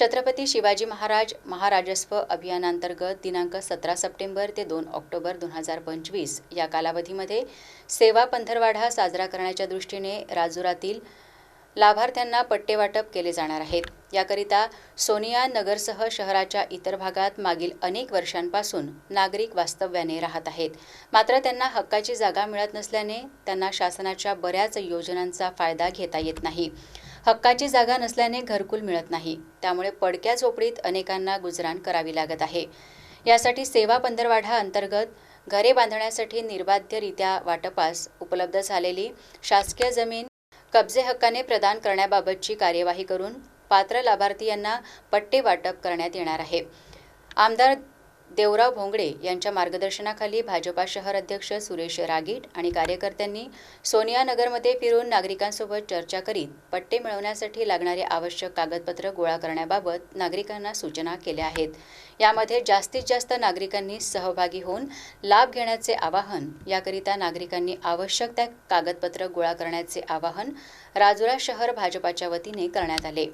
छत्रपती शिवाजी महाराज महाराजस्व अभियानांतर्गत दिनांक सतरा सप्टेंबर ते दोन ऑक्टोबर दोन हजार पंचवीस या कालावधीमध्ये सेवा पंधरवाडा साजरा करण्याच्या दृष्टीने राजुरातील लाभार्थ्यांना पट्टे वाटप केले जाणार आहेत. याकरिता सोनिया नगरसह शहराच्या इतर भागात मागील अनेक वर्षांपासून नागरिक वास्तव्याने राहत आहेत. मात्र त्यांना हक्काची जागा मिळत नसल्याने त्यांना शासनाच्या बऱ्याच योजनांचा फायदा घेता येत नाही. हक्काची जागा नसल्याने घरकुल मिळत नाही. त्यामुळे पडक्या झोपडीत अनेकांना गुजराण करावी लागत आहे. यासाठी सेवा पंधरवाडा अंतर्गत घरे बांधण्यासाठी निर्बाध्यरित्या वाटपास उपलब्ध झालेली शासकीय जमीन कब्जे हक्काने प्रदान करण्याबाबतची कार्यवाही करून पात्र लाभार्थी यांना पट्टे वाटप करण्यात येणार आहे. आमदार देवराव भोंगडे यांच्या मार्गदर्शनाखाली भाजपा शहर अध्यक्ष सुरेश रागीट आणि कार्यकर्त्यांनी सोनिया नगरमध्ये फिरून नागरिकांसोबत चर्चा करीत पट्टे मिळवण्यासाठी लागणारे आवश्यक कागदपत्र गोळा करण्याबाबत नागरिकांना सूचना केल्या आहेत. यामध्ये जास्तीत जास्त नागरिकांनी सहभागी होऊन लाभ घेण्याचे आवाहन याकरिता नागरिकांनी आवश्यक त्या कागदपत्र गोळा करण्याचे आवाहन राजुरा शहर भाजपाच्या वतीने करण्यात आले.